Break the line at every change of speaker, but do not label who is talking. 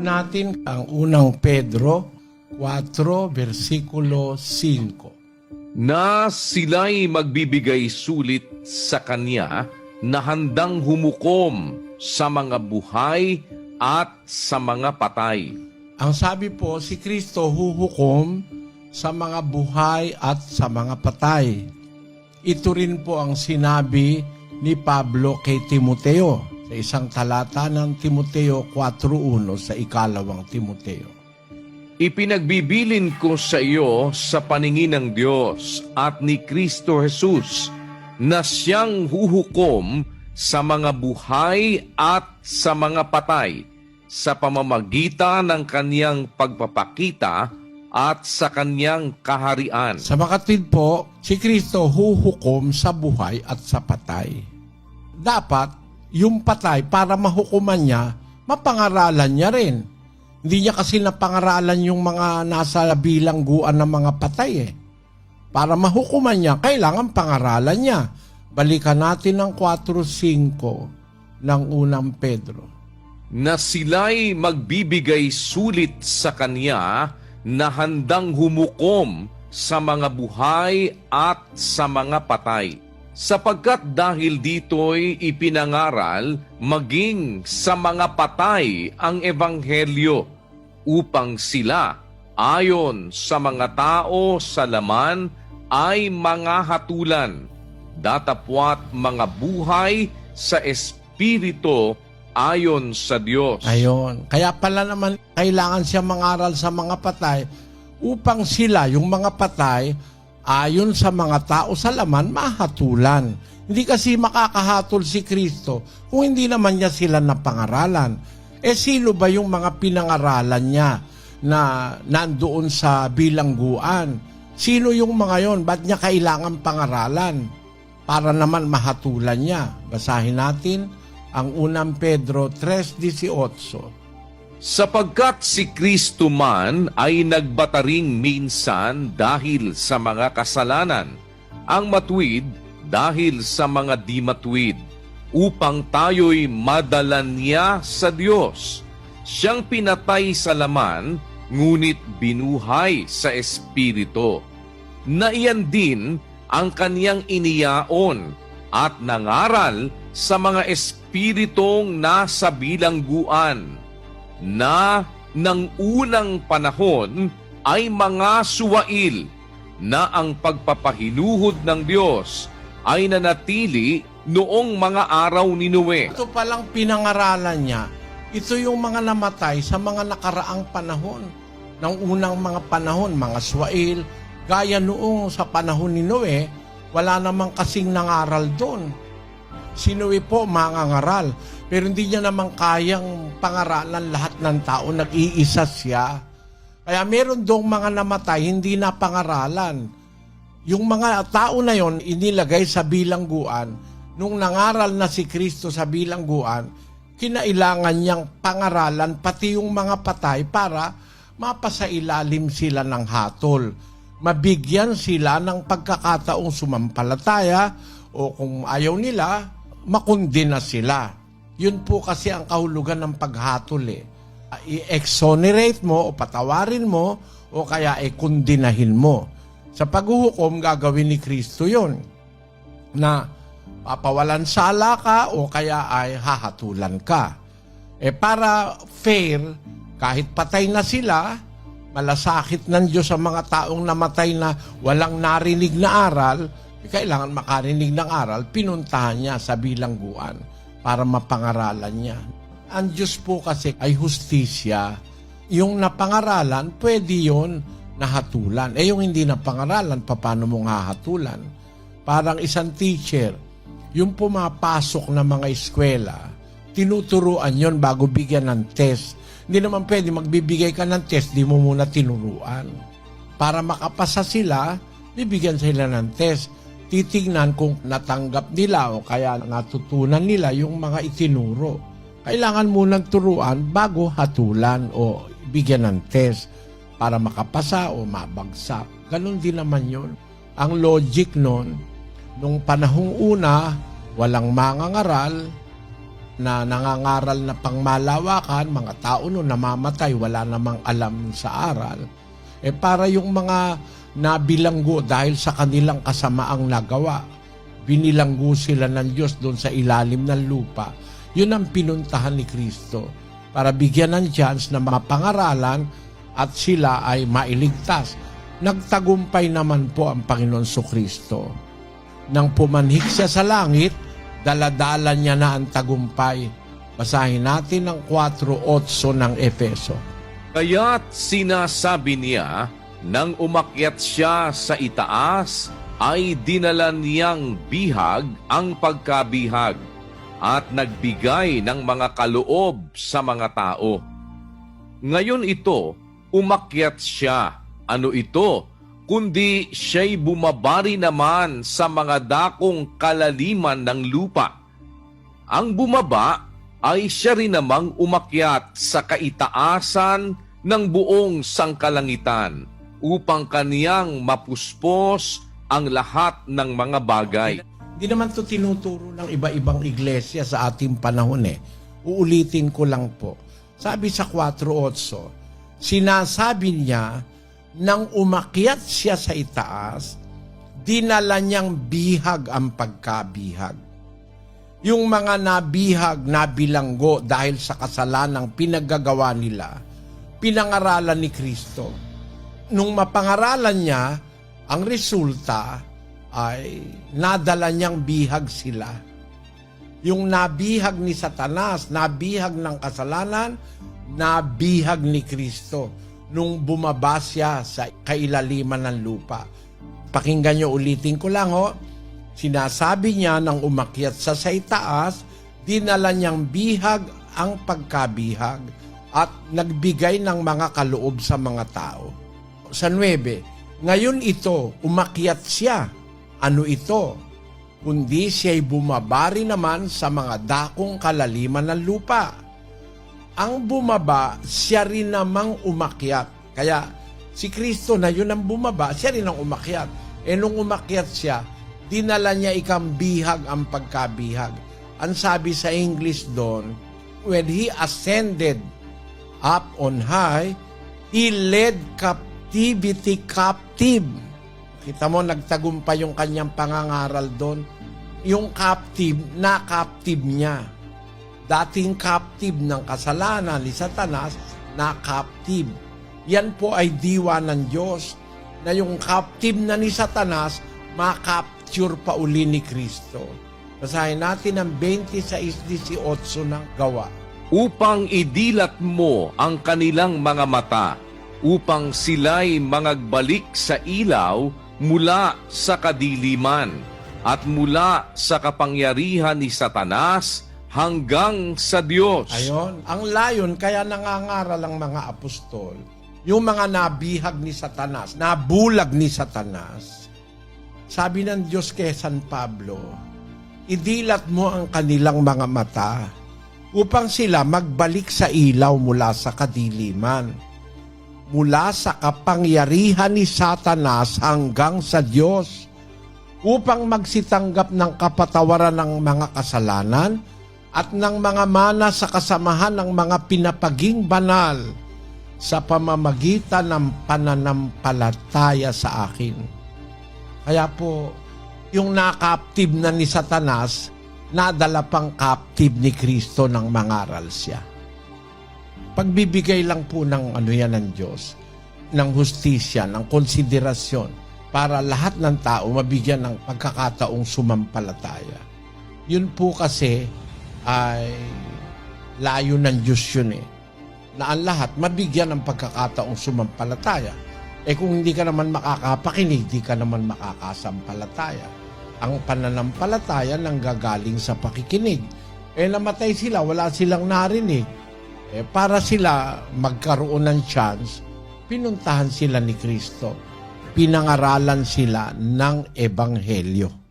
natin ang unang Pedro 4, versikulo 5.
na sila'y magbibigay sulit sa Kanya na handang humukom sa mga buhay at sa mga patay.
Ang sabi po, si Kristo huhukom sa mga buhay at sa mga patay. Ito rin po ang sinabi ni Pablo kay Timoteo sa isang talata ng Timoteo 4.1 sa ikalawang Timoteo.
Ipinagbibilin ko sa iyo sa paningin ng Diyos at ni Kristo Jesus na siyang huhukom sa mga buhay at sa mga patay sa pamamagitan ng kaniyang pagpapakita at sa kaniyang kaharian.
Sa makatwid po, si Kristo huhukom sa buhay at sa patay. Dapat, yung patay, para mahukuman niya, mapangaralan niya rin. Hindi niya kasi napangaralan yung mga nasa bilangguan ng mga patay eh. Para mahukuman niya, kailangan pangaralan niya. Balikan natin ang 4.5 ng unang Pedro.
na sila'y magbibigay sulit sa Kanya na handang humukom sa mga buhay at sa mga patay. Sapagkat dahil dito'y ipinangaral maging sa mga patay ang Ebanghelyo upang sila ayon sa mga tao sa laman ay mga hatulan, datapwat mga buhay sa Espiritu ayon sa Diyos.
Ayon. Kaya pala naman kailangan siya mangaral sa mga patay upang sila, yung mga patay, ayon sa mga tao sa laman, mahatulan. Hindi kasi makakahatol si Kristo kung hindi naman niya sila napangaralan. Eh sino ba yung mga pinangaralan niya na nandoon sa bilangguan? Sino yung mga yon? Ba't niya kailangan pangaralan? Para naman mahatulan niya. Basahin natin ang unang Pedro 3.18.
Sapagkat si Kristo man ay nagbataring minsan dahil sa mga kasalanan, ang matuwid dahil sa mga di matuwid, upang tayo'y madalan niya sa Diyos. Siyang pinatay sa laman, ngunit binuhay sa Espiritu. Na iyan din ang kaniyang iniyaon at nangaral sa mga espiritong nasa bilangguan na ng unang panahon ay mga suwail na ang pagpapahiluhod ng Diyos ay nanatili noong mga araw ni Noe.
Ito palang pinangaralan niya. Ito yung mga namatay sa mga nakaraang panahon. Ng unang mga panahon, mga swail. Gaya noong sa panahon ni Noe, wala namang kasing nangaral doon. Si Noe po mangangaral. Pero hindi niya naman kayang pangaralan lahat ng tao. Nag-iisa siya. Kaya meron dong mga namatay, hindi na pangaralan. Yung mga tao na yon inilagay sa bilangguan. Nung nangaral na si Kristo sa bilangguan, kinailangan niyang pangaralan pati yung mga patay para mapasailalim sila ng hatol. Mabigyan sila ng pagkakataong sumampalataya o kung ayaw nila, makundina sila. Yun po kasi ang kahulugan ng paghatol eh. I-exonerate mo o patawarin mo o kaya i-kundinahin mo. Sa paghuhukom, gagawin ni Kristo yon na papawalan sala ka o kaya ay hahatulan ka. Eh para fair, kahit patay na sila, malasakit ng Diyos sa mga taong namatay na walang narinig na aral, kailangan makarinig ng aral, pinuntahan niya sa bilangguan para mapangaralan niya. Ang Diyos po kasi ay hustisya. Yung napangaralan, pwede yon nahatulan. Eh yung hindi napangaralan, paano mong hahatulan? Parang isang teacher, yung pumapasok na mga eskwela, tinuturuan yon bago bigyan ng test. Hindi naman pwede magbibigay ka ng test, di mo muna tinuruan. Para makapasa sila, bibigyan sila ng test. Titignan kung natanggap nila o kaya natutunan nila yung mga itinuro. Kailangan munang turuan bago hatulan o bigyan ng test para makapasa o mabagsak. Ganon din naman yun. Ang logic nun, nung panahong una, walang mangangaral, na nangangaral na pangmalawakan, mga tao no namamatay, wala namang alam sa aral. Eh para yung mga nabilanggo dahil sa kanilang kasamaang nagawa, binilanggo sila ng Diyos doon sa ilalim ng lupa. Yun ang pinuntahan ni Kristo para bigyan ng chance na mapangaralan at sila ay mailigtas. Nagtagumpay naman po ang Panginoon so Kristo. Nang pumanhik siya sa langit, daladala niya na ang tagumpay. Basahin natin ang 4.8 ng Efeso.
Kaya't sinasabi niya, nang umakyat siya sa itaas, ay dinala niyang bihag ang pagkabihag at nagbigay ng mga kaloob sa mga tao. Ngayon ito, umakyat siya. Ano ito? Kundi siya'y bumabari naman sa mga dakong kalaliman ng lupa. Ang bumaba ay siya rin namang umakyat sa kaitaasan ng buong sangkalangitan upang kaniyang mapuspos ang lahat ng mga bagay.
Hindi naman to tinuturo ng iba-ibang iglesia sa ating panahon eh. Uulitin ko lang po. Sabi sa 4.8, sinasabi niya, nang umakyat siya sa itaas, dinala niyang bihag ang pagkabihag. Yung mga nabihag, nabilanggo dahil sa kasalanang pinaggagawa nila, pinangaralan ni Kristo. Nung mapangaralan niya, ang resulta ay nadala niyang bihag sila. Yung nabihag ni Satanas, nabihag ng kasalanan, nabihag ni Kristo nung bumaba siya sa kailaliman ng lupa. Pakinggan niyo ulitin ko lang ho. Sinasabi niya nang umakyat sa sa itaas, dinala niyang bihag ang pagkabihag at nagbigay ng mga kaloob sa mga tao. Sa 9, ngayon ito, umakyat siya. Ano ito? Kundi siya'y bumabari naman sa mga dakong kalaliman ng lupa. Ang bumaba, siya rin namang umakyat. Kaya si Kristo na yun ang bumaba, siya rin ang umakyat. E nung umakyat siya, dinala niya ikang bihag ang pagkabihag. Ang sabi sa English doon, when He ascended up on high, He led captivity captive. Kita mo, nagtagumpay yung kanyang pangangaral doon. Yung captive, na captive niya. Dating captive ng kasalanan ni Satanas, na captive. Yan po ay diwa ng Diyos na yung captive na ni Satanas, makapture pa uli ni Kristo. Basahin natin ang 26-18 ng gawa.
upang idilat mo ang kanilang mga mata, upang sila'y mangagbalik sa ilaw mula sa kadiliman at mula sa kapangyarihan ni Satanas hanggang sa Diyos.
Ayon, ang layon kaya nangangaral ang mga apostol, yung mga nabihag ni Satanas, nabulag ni Satanas. Sabi ng Diyos kay San Pablo, idilat mo ang kanilang mga mata upang sila magbalik sa ilaw mula sa kadiliman, mula sa kapangyarihan ni Satanas hanggang sa Diyos, upang magsitanggap ng kapatawaran ng mga kasalanan at ng mga mana sa kasamahan ng mga pinapaging banal sa pamamagitan ng pananampalataya sa akin. Kaya po, yung nakaptib na ni Satanas, nadala pang captive ni Kristo ng mangaral siya. Pagbibigay lang po ng ano yan ng Diyos, ng hustisya, ng konsiderasyon, para lahat ng tao mabigyan ng pagkakataong sumampalataya. Yun po kasi ay layo ng Diyos yun eh. Na ang lahat mabigyan ng pagkakataong sumampalataya. Eh kung hindi ka naman makakapakinig, di ka naman makakasampalataya. Ang pananampalataya nang gagaling sa pakikinig. Eh namatay sila, wala silang narinig. Eh para sila magkaroon ng chance, pinuntahan sila ni Kristo. Pinangaralan sila ng Ebanghelyo.